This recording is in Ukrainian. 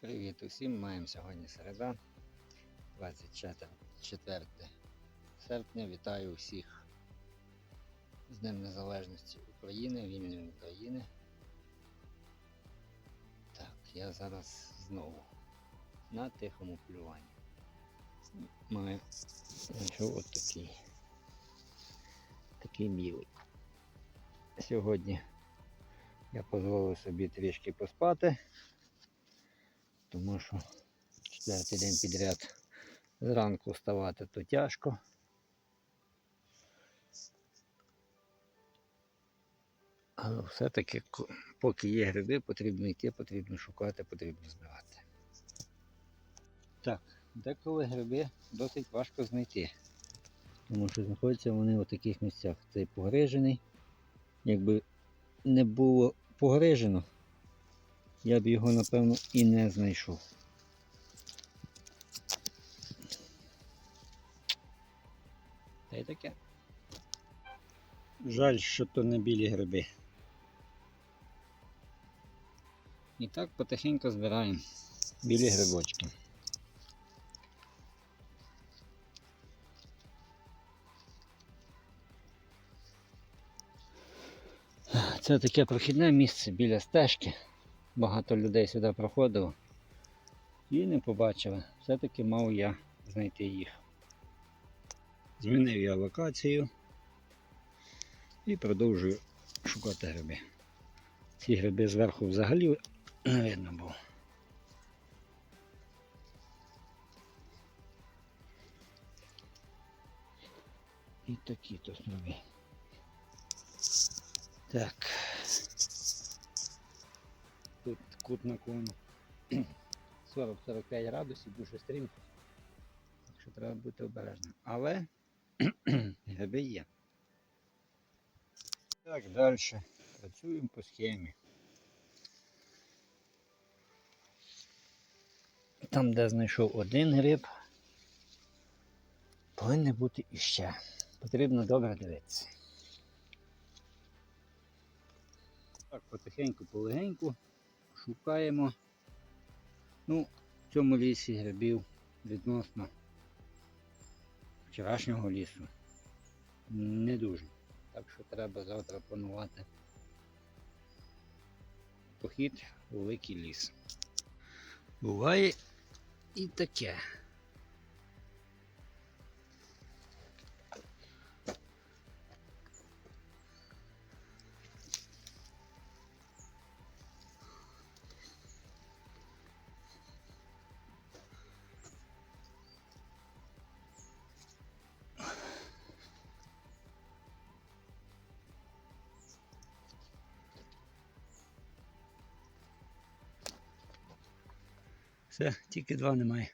Привіт усім! Маємо сьогодні середа, 24 серпня. Вітаю усіх з Днем Незалежності України, вільної України. Так, я зараз знову на тихому полюванні. Маю от такий, такий білий. Сьогодні я дозволив собі трішки поспати тому що четвертий день підряд зранку вставати то тяжко. Але все-таки, поки є гриби, потрібно йти, потрібно шукати, потрібно збирати. Так, деколи гриби досить важко знайти, тому що знаходяться вони у таких місцях. Цей погрижений. Якби не було погрижено, я б його напевно і не знайшов. Та й таке. Жаль, що то не білі гриби. І так потихеньку збираємо білі грибочки. Це таке прохідне місце біля стежки. Багато людей сюди проходило і не побачили. Все-таки мав я знайти їх. Змінив я локацію і продовжую шукати гриби. Ці гриби зверху взагалі не видно було. І такі тут гриби. Так. Кут наклону 40-45 градусів, дуже стрімко. Так що треба бути обережним. Але гриби є. Так, далі. Працюємо по схемі. Там, де знайшов один гриб, повинен бути іще. Потрібно добре дивитися. Так, потихеньку, полегеньку шукаємо. Ну, в цьому лісі грибів відносно вчорашнього лісу не дуже. Так що треба завтра планувати похід у великий ліс. Буває і таке. Все, тільки два немає.